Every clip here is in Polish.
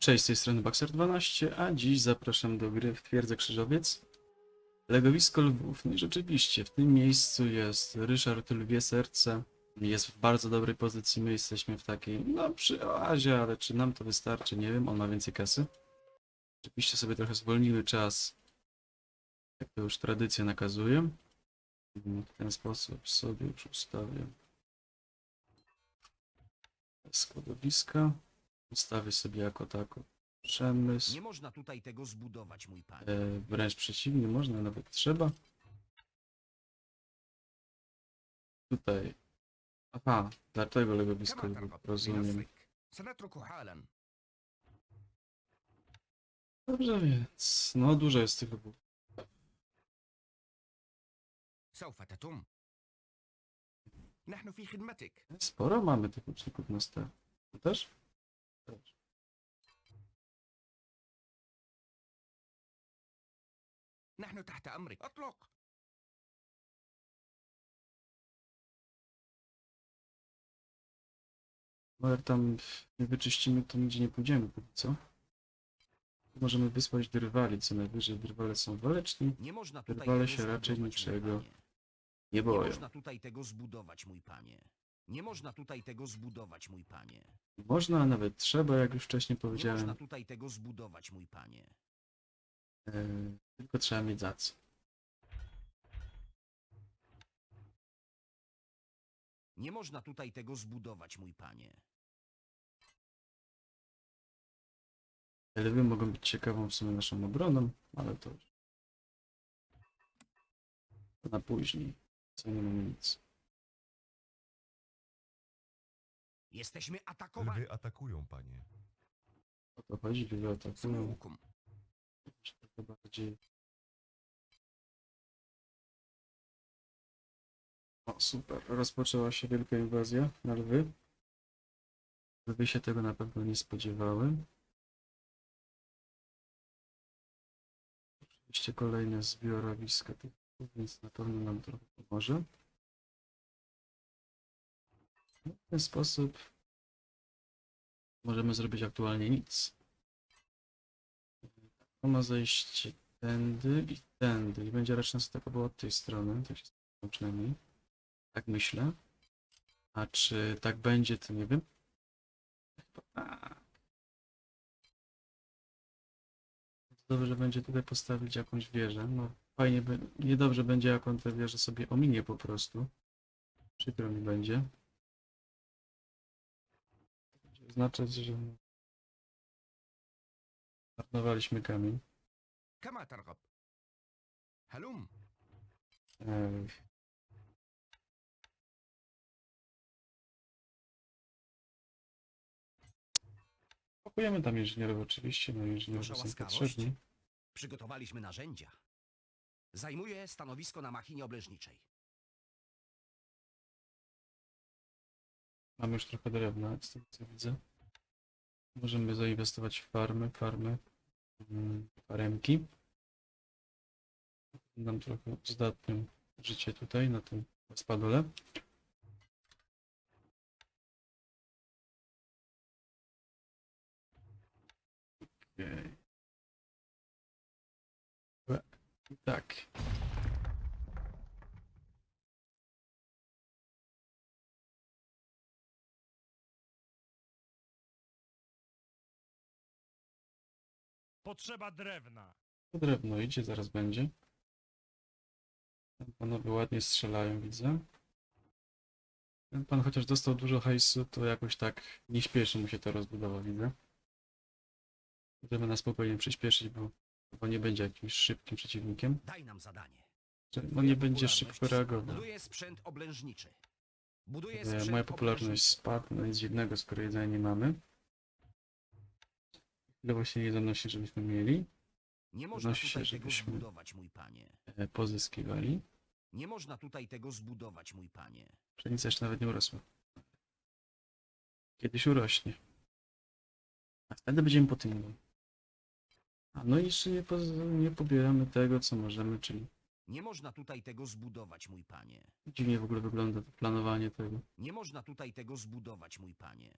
Cześć, z tej strony Baxer12, a dziś zapraszam do gry w Twierdzę Krzyżowiec. Legowisko Lwów. No rzeczywiście, w tym miejscu jest Ryszard Lwie Serce. Jest w bardzo dobrej pozycji, my jesteśmy w takiej, no przy oazie, ale czy nam to wystarczy, nie wiem, on ma więcej kasy. Oczywiście sobie trochę zwolnimy czas, jak to już tradycja nakazuje. W ten sposób sobie już ustawię składowiska. Ustawię sobie jako tako przemysł. Nie można tutaj tego zbudować, mój panie. E, wręcz przeciwnie, można, nawet trzeba. Tutaj. Aha, dlatego legowisko كما Lwów, ترغب rozumiem. بنصرك سنترك حالا Dobrze więc, no dużo jest tych lwów. سوف تتم نحن في خدمتك Sporo mamy tych uczniów na ster. To też? Też. نحن تحت أمرك أطلق No jak tam nie wyczyścimy, to nigdzie nie pójdziemy póki co. Możemy wysłać drwali, co najwyżej drwale są waleczni. Nie można tutaj Wyrwale tego się raczej zbudować, niczego mój panie. Nie Nie boją. można tutaj tego zbudować, mój panie. Nie można tutaj tego zbudować, mój panie. Można, a nawet trzeba, jak już wcześniej Nie powiedziałem. można tutaj tego zbudować, mój panie. E, tylko trzeba mieć za co. Nie można tutaj tego zbudować, mój panie. Lwy mogą być ciekawą w sumie naszą obroną, ale to już to na później. Co nie mamy nic. Jesteśmy atakowani. Lwy atakują, panie. O to chodzi, że atakują. To bardziej... O, super. Rozpoczęła się wielka inwazja na lwy. Lwy się tego na pewno nie spodziewały. Oczywiście kolejne zbiorowiska tych, więc na pewno nam trochę pomoże. W ten sposób możemy zrobić aktualnie nic. To ma zejść tędy i tędy. I będzie raczej nas atakowało od tej strony. Tak się przynajmniej. Tak myślę. A czy tak będzie, to nie wiem. Chyba tak. Dobrze będzie tutaj postawić jakąś wieżę. No fajnie, niedobrze będzie jak on tę wieżę sobie ominie po prostu. Przykro mi będzie Będzie oznaczać, że marnowaliśmy kamień. كما ترغب هلم Ej. Pakujemy tam inżynierów oczywiście, no inżynierowie Wasza są łaskawość? potrzebni. Przygotowaliśmy narzędzia. Zajmuję stanowisko na machinie obleżniczej. Mamy już trochę drewna, z tego co widzę. Możemy zainwestować w farmy, farmy, mm, faremki. Nam trochę zdatnym życie tutaj, na tym spadole. Okay. Tak. Potrzeba drewna. To drewno idzie, zaraz będzie. Tam Panowie ładnie strzelają, widzę. Ten pan chociaż dostał dużo hajsu, to jakoś tak nie śpieszy mu się to rozbudowa, widzę. Możemy na spokojnie przyspieszyć, bo, bo nie będzie jakimś szybkim przeciwnikiem. Daj nam zadanie. No nie będzie szybko reagował. Buduję sprzęt oblężniczy. Buduję E, sprzęt Moja popularność oblężniczy. spadła, no nic dziwnego, skoro jedzenia nie mamy. Chwilowo się nie zanosi, żebyśmy mieli. Nie można się, tutaj tego żebyśmy- zbudować, mój panie. E, Pozyskiwali. Nie można tutaj tego zbudować, mój panie. Pszenica jeszcze nawet nie urosła. Kiedyś urośnie. A wtedy będziemy po tym. A no i jeszcze nie, poz- nie pobieramy tego, co możemy, czyli Nie można tutaj tego zbudować, mój panie. dziwnie w ogóle wygląda to planowanie tego. Nie można tutaj tego zbudować, mój panie.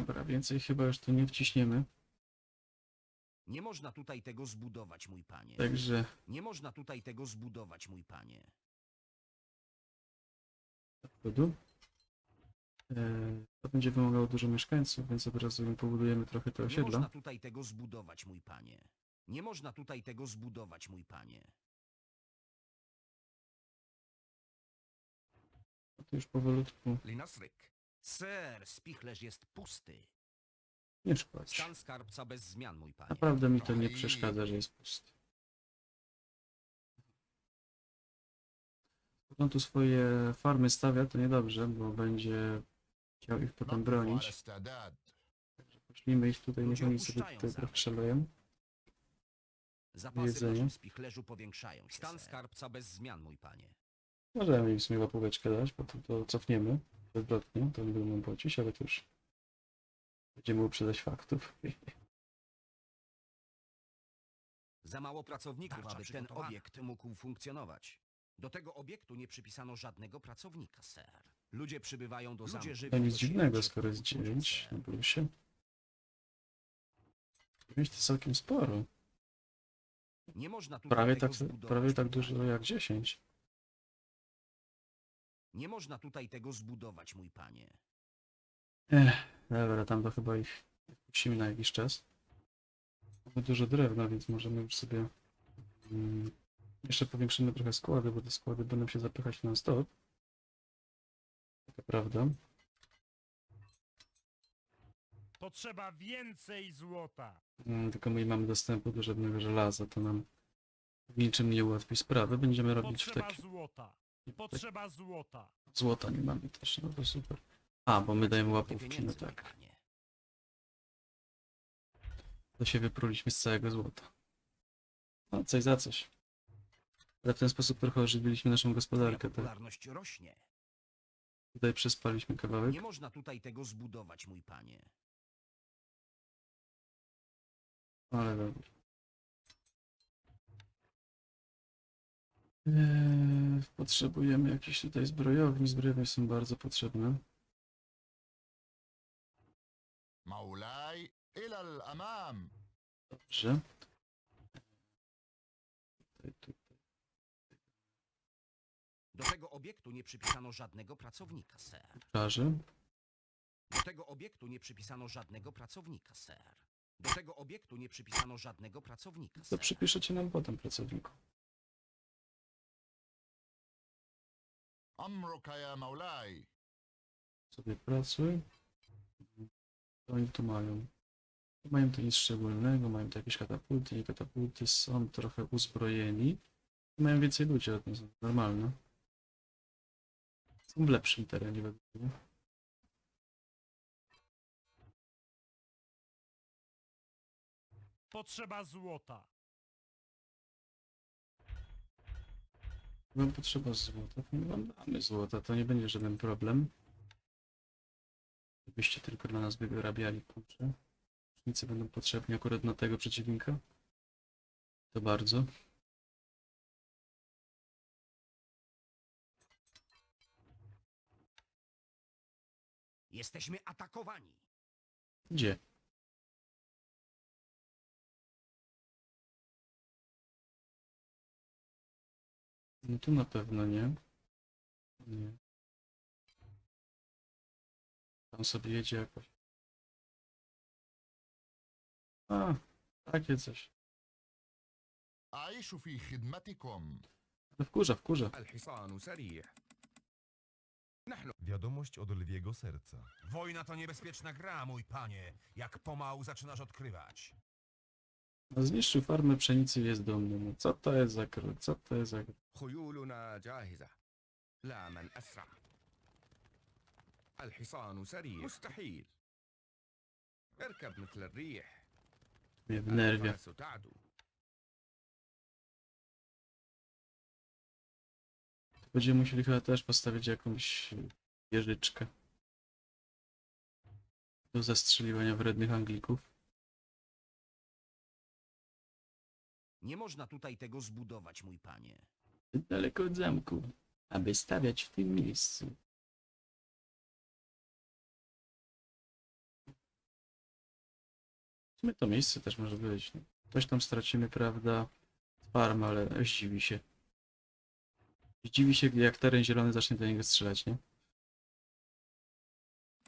Dobra, więcej chyba już tu nie wciśniemy. Nie można tutaj tego zbudować, mój panie. Także Nie można tutaj tego zbudować, mój panie. przodu. E, To będzie wymagało dużo mieszkańców, więc od razu im pobudujemy trochę te Nie osiedla. można tutaj tego zbudować, mój panie. Nie można tutaj tego zbudować, mój panie. A tu już powolutku Linasryk. Sir, spichlerz jest pusty. Nie szkodzi. Stan skarbca bez zmian, mój panie. Naprawdę mi to nie przeszkadza, że jest pusty. Skąd on tu swoje farmy stawia, to niedobrze, bo będzie chciał ich potem bronić. Poślijmy ich tutaj, niech oni sobie tutaj trochę szaleją. Zapasy w jedzenie. spichlerzu powiększają się. Stan skarbca bez zmian, mój panie. Możemy im w sumie łapóweczkę dać, potem to cofniemy odwrotnie, to nie będą nam płacić, ale to już będziemy uprzedzać faktów. Za mało pracowników, Tarcza aby ten przygotowana. obiekt mógł funkcjonować. Do tego obiektu nie przypisano żadnego pracownika, ser. Ludzie przybywają do Ludzie zamku. żywi- To nic do dziwnego, skoro jest ludzie, 9 ser. na plusie. 9 to całkiem sporo. Nie można tutaj Prawie tego tak, zbudować, prawie tak dużo jak 10. Nie można tutaj tego zbudować, mój panie. Ech, dobra, tam to chyba ich puścimy na jakiś czas. Mamy dużo drewna, więc możemy już sobie... Mm, jeszcze powiększymy trochę składy, bo te składy będą się zapychać non stop. Taka prawda. Potrzeba więcej złota. Mm, tylko my nie mamy dostępu do żadnego żelaza, to nam w niczym nie ułatwi sprawy. Będziemy robić w Potrzeba takie... złota. Potrzeba złota. Złota nie mamy też, no to super. A, bo my dajemy łapówki, no tak. To się wypruliśmy z całego złota. No, coś za coś. Ale w ten sposób trochę ożywiliśmy naszą gospodarkę, tak? popularność rośnie. Tutaj przespaliśmy kawałek. Nie można tutaj tego zbudować, mój panie. Ale dobra. Eee, potrzebujemy jakichś tutaj zbrojowni. Zbrojownie są bardzo potrzebne. مولاي إلى الأمام Dobrze. Tutaj, tutaj. Do tego obiektu nie przypisano żadnego pracownika, ser. Plaży. Do tego obiektu nie przypisano żadnego pracownika, ser. Do tego obiektu nie przypisano żadnego pracownika, To ser. przypiszecie nam potem pracowniku. Amruka ya Maulaj. Sobie pracuj. Co oni tu mają? Mają tu nic szczególnego, mają tu jakieś katapulty, nie katapulty, są trochę uzbrojeni. Mają więcej ludzi od nas, normalne. Są w lepszym terenie według mnie. Potrzeba złota. Wam potrzeba złota, to my wam damy złota, to nie będzie żaden problem. Gdybyście tylko dla nas wyrabiali kurczę. Różnice będą potrzebni akurat na tego przeciwnika. To bardzo. Jesteśmy atakowani. Gdzie? No tu na pewno nie. Nie. Tam sobie jedzie jakoś. A, takie coś. أعيش في خدمتكم Ale wkurza, wkurza. الحصان سريع Wiadomość od lwiego serca. Wojna to niebezpieczna gra, mój panie, jak pomału zaczynasz odkrywać. No zniszczył farmę pszenicy i jest dumny. No co to jest za król? Co to jest za król? خيولنا جاهزة لا من أسرع الحصان سريع مستحيل اركب مثل الريح Mnie wnerwia. الفرس تعدو Będziemy musieli chyba też postawić jakąś wieżyczkę. Do zastrzeliwania wrednych Anglików. Nie można tutaj tego zbudować, mój panie. Daleko od zamku, aby stawiać w tym miejscu. My to miejsce też może być. Coś tam stracimy, prawda? Farm, ale zdziwi się. Zdziwi się, jak teren zielony zacznie do niego strzelać, nie?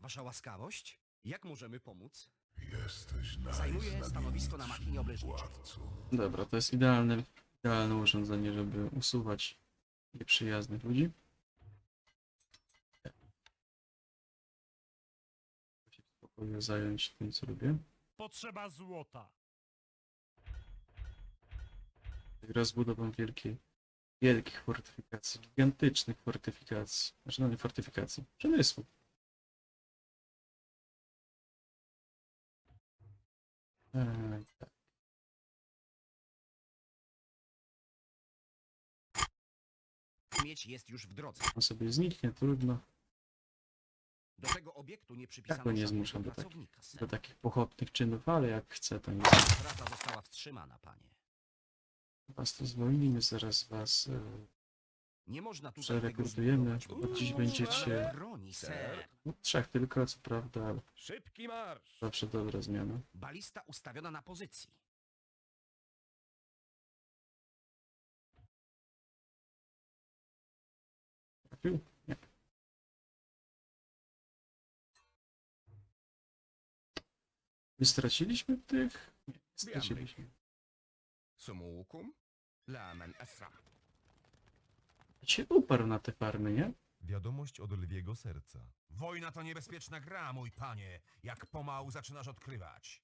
Wasza łaskawość? Jak możemy pomóc? Jesteś Zajmuję stanowisko na machinie obleżniczej. Dobra, to jest idealne, idealne urządzenie, żeby usuwać nieprzyjaznych ludzi. Się w spokoju zająć tym, co lubię. Potrzeba złota. rozbudową wielkiej, wielkich fortyfikacji, gigantycznych fortyfikacji, znaczy no nie fortyfikacji, przemysłu. Eee, tak. Mieć jest już w drodze. On sobie zniknie, trudno. Do tego obiektu nie przypisano Tak go nie żadnego zmuszam do, tak, pracownika, do takich pochopnych czynów, ale jak chce, to nie Praca została wstrzymana, panie. Was to zwolnimy, zaraz was e, nie można tu Przerekrutujemy, bo dziś będziecie no, trzech tylko, co prawda, ale Szybki marsz! zawsze dobra zmiana. Balista ustawiona na pozycji. Nie. Nie straciliśmy tych? Nie, straciliśmy. Sumułkum? Lamen esram się uparł na te farmy, nie? Wiadomość od lwiego serca. Wojna to niebezpieczna gra, mój panie, jak pomału zaczynasz odkrywać.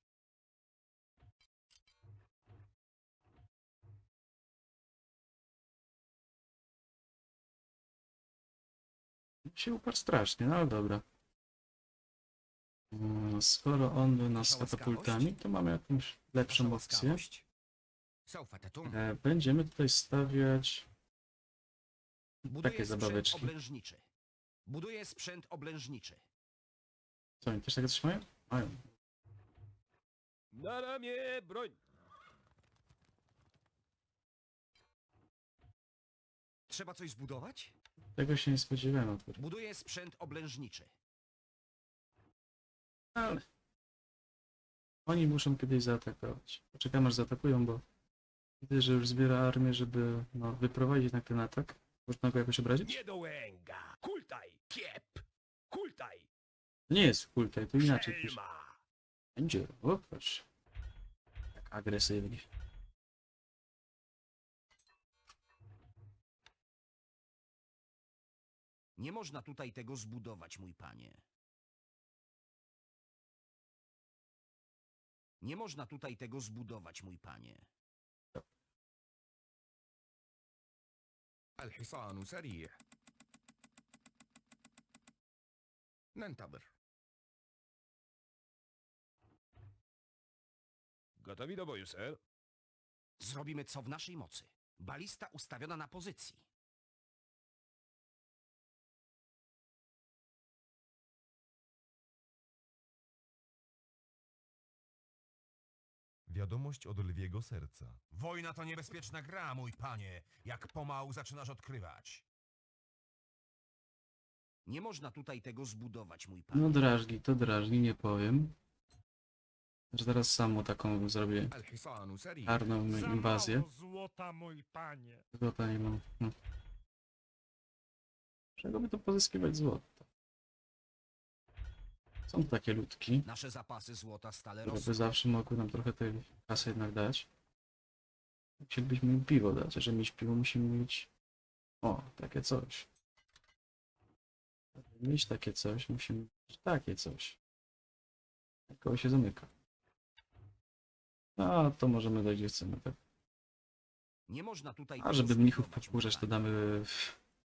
Się uparł strasznie, no ale dobra. Mm, skoro on był nas katapultami, to mamy jakąś lepszą opcję. E, będziemy tutaj stawiać Buduję takie sprzęt zabaweczki. oblężniczy. Buduję sprzęt oblężniczy. Co, oni też takie coś mają? Mają. Na ramię broń. Trzeba coś zbudować? Tego się nie spodziewałem akurat. Buduję sprzęt oblężniczy. Ale... Oni muszą kiedyś zaatakować. Poczekam aż zaatakują, bo widzę, że już zbiera armię, żeby no, wyprowadzić jednak ten atak. Można go jakoś obrazić? Nie. Kultaj, kiep. Kultaj. Nie jest kultaj, to inaczej pisze. Szelma. Będzie, o proszę. Tak agresywnie. Nie można tutaj tego zbudować, mój panie. Nie można tutaj tego zbudować, mój panie. الحصان سريع ننتظر Gotowi do boju, ser. Zrobimy co w naszej mocy. Balista ustawiona na pozycji. Wiadomość od lwiego serca. Wojna to niebezpieczna gra, mój panie, jak pomału zaczynasz odkrywać. Nie można tutaj tego zbudować, mój panie. No drażni, to drażni, nie powiem. Że zaraz samo taką zrobię Al-Hisanu czarną inwazję. złota, mój panie. Złota nie mam. No. Czego by to pozyskiwać złoto? Są takie ludki, Nasze zapasy złota stale które by rosną. zawsze mogły nam trochę tej kasy jednak dać. Chcielibyśmy im piwo dać, a żeby mieć piwo musimy mieć... O, takie coś. Żeby mieć takie coś, musimy mieć takie coś. Jak koło się zamyka. A, to możemy dać gdzie chcemy, tak? Nie można tutaj A tego żeby mnichów zbudować, mój podkurzać, to panie. damy,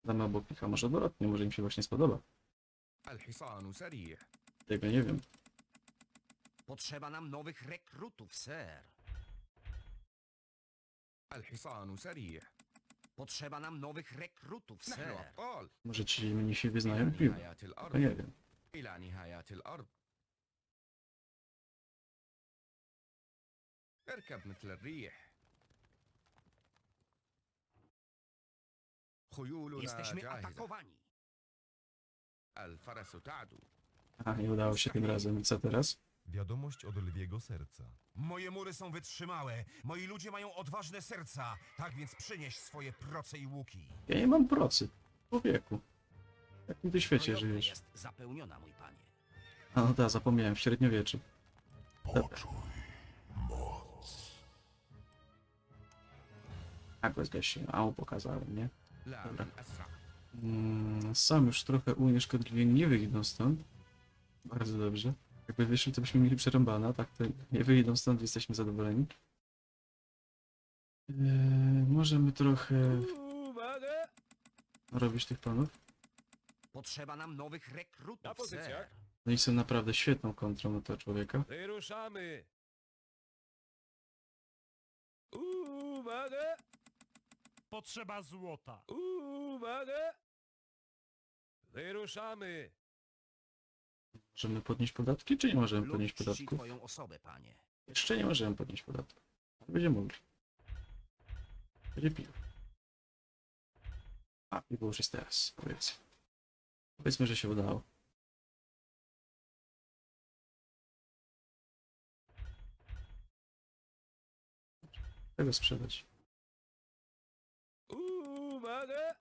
damy obok nich, a może odwrotnie, może im się właśnie spodoba. الحصان سريع Tego nie wiem. Potrzeba nam nowych rekrutów, ser. الحصان سريع Potrzeba nam nowych rekrutów, نحن ser. أبطال Może ci mnisi إلى wyznają piwo. نهايات To الأرض nie wiem. إلى نهايات الأرض اركب مثل الريح خيولنا Jesteśmy جاهزة atakowani. الفرس تعدو a, nie udało się tym razem. Co teraz? Wiadomość od lwiego serca. Moje mury są wytrzymałe. Moi ludzie mają odważne serca. Tak więc przynieś swoje proce i łuki. Ja nie mam procy. Człowieku. W jakim ty świecie żyjesz? jest zapełniona, mój panie. A no da, zapomniałem, w średniowieczu. Poczuj moc. Tak, a go zgasiłem, a mu pokazałem, nie? Dobra. Mm, sam już trochę unieszkodliwie nie wyjdą stąd. Bardzo dobrze. Jakby wyszli, to byśmy mieli przerąbane, a tak to nie wyjdą stąd, jesteśmy zadowoleni. Eee, możemy trochę Uwaga! robić tych panów. Potrzeba nam nowych Na rekrutów, pozycjach. ser. No i są naprawdę świetną kontrą na tego człowieka. Wyruszamy! Uwaga! Potrzeba złota. Uwaga! Wyruszamy! Możemy podnieść podatki, czy nie możemy Lud podnieść czci podatków? twoją osobę, panie. Jeszcze nie możemy podnieść podatków. Ale Będziemy mogli. Będzie piwo. A, piwo już jest teraz, powiedz. Powiedzmy, że się udało. Tego sprzedać. Uwaga!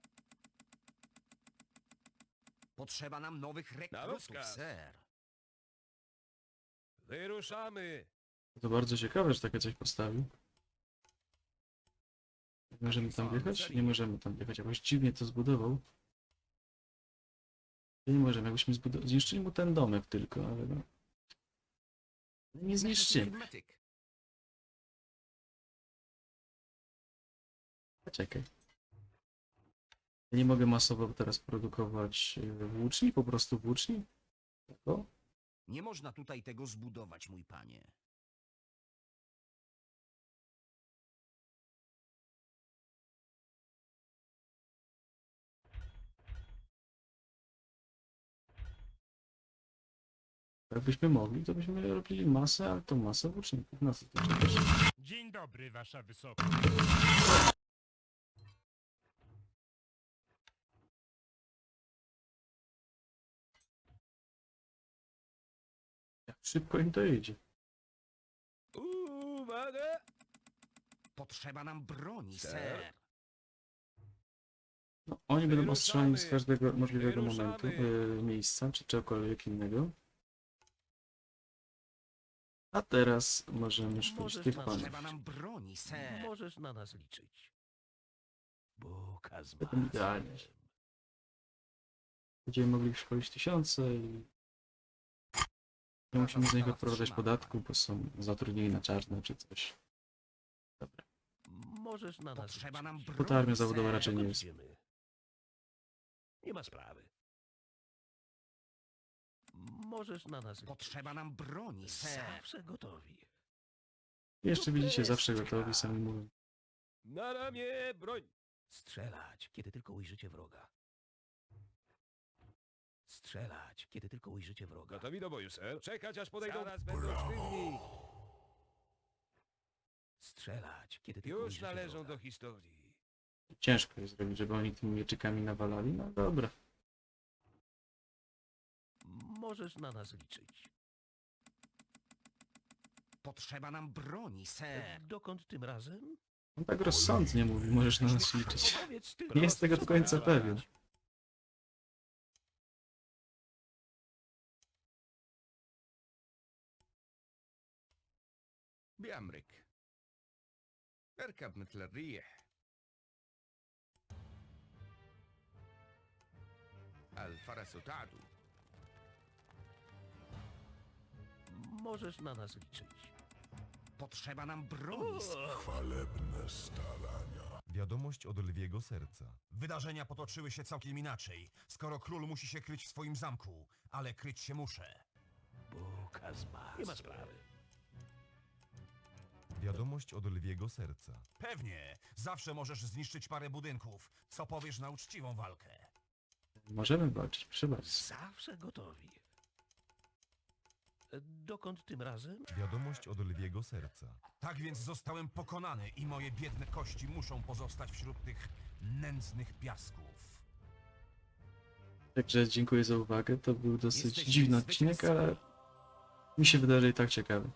Potrzeba nam nowych rekrutów, ser. Wyruszamy! To bardzo ciekawe, że takie coś postawił. Możemy tam wjechać? Nie możemy tam wjechać. Jakoś dziwnie to zbudował. Nie możemy, jakbyśmy zniszczyli mu ten domek tylko, ale no. Nie zniszczymy. Czekaj. Nie mogę masowo teraz produkować y, włóczni, po prostu włóczni? Tylko? Nie można tutaj tego zbudować, mój panie. Jakbyśmy mogli, to byśmy robili masę, ale to masę włóczników. Na co to czekasz? Dzień dobry, wasza wysokość. Szybko im to idzie. Uwaga! Potrzeba nam broni, Ser. ser. No, oni będą ostrzelani z każdego możliwego momentu, y, miejsca, czy czegokolwiek innego. A teraz możemy szukać Możesz tych nas panów. Potrzeba nam broni, ser. Możesz na nas liczyć. Buka z To idealnie. masłem. Będziemy mogli szkolić tysiące i nie musimy z nich odprowadzać podatku, bo są zatrudnieni na czarno czy coś. Dobra. Możesz na nas Potrzeba nam To ta armia zawodowa raczej nie jest. idziemy? Nie ma sprawy. Możesz na nas. Potrzeba nam broni, ser. Zawsze gotowi. Jeszcze widzicie, zawsze gotowi, sami mówią. Na ramię broń! Strzelać, kiedy tylko ujrzycie wroga. Strzelać, kiedy tylko ujrzycie wroga. Gotowi do boju, ser. Czekać aż podejdą. Zaraz będą sztywni. Strzelać, kiedy tylko Już ujrzycie należą wroga. do historii. Ciężko jest zrobić, żeby oni tymi mieczykami nawalali. No dobra. Możesz na nas liczyć. Potrzeba nam broni, ser. Dokąd tym razem? On tak rozsądnie mówi, możesz na nas liczyć. Powiedz. Nie jest tego do końca pewien. بأمرك اركب مثل الريح الفرس تعدو Możesz na nas liczyć. Potrzeba nam broni, ser. Wiadomość od lwiego serca. Wydarzenia potoczyły się całkiem inaczej, skoro król musi się kryć w swoim zamku, ale kryć się muszę. Buka z masłem. Nie ma sprawy. Wiadomość od lwiego serca. Pewnie, zawsze możesz zniszczyć parę budynków. Co powiesz na uczciwą walkę? Możemy walczyć, proszę bardzo. Zawsze gotowi. Dokąd tym razem? Wiadomość od lwiego serca. Tak więc zostałem pokonany i moje biedne kości muszą pozostać wśród tych nędznych piasków. Także dziękuję za uwagę. To był dosyć Jesteśmy dziwny odcinek, ale Mi się wydaje, że i tak ciekawy.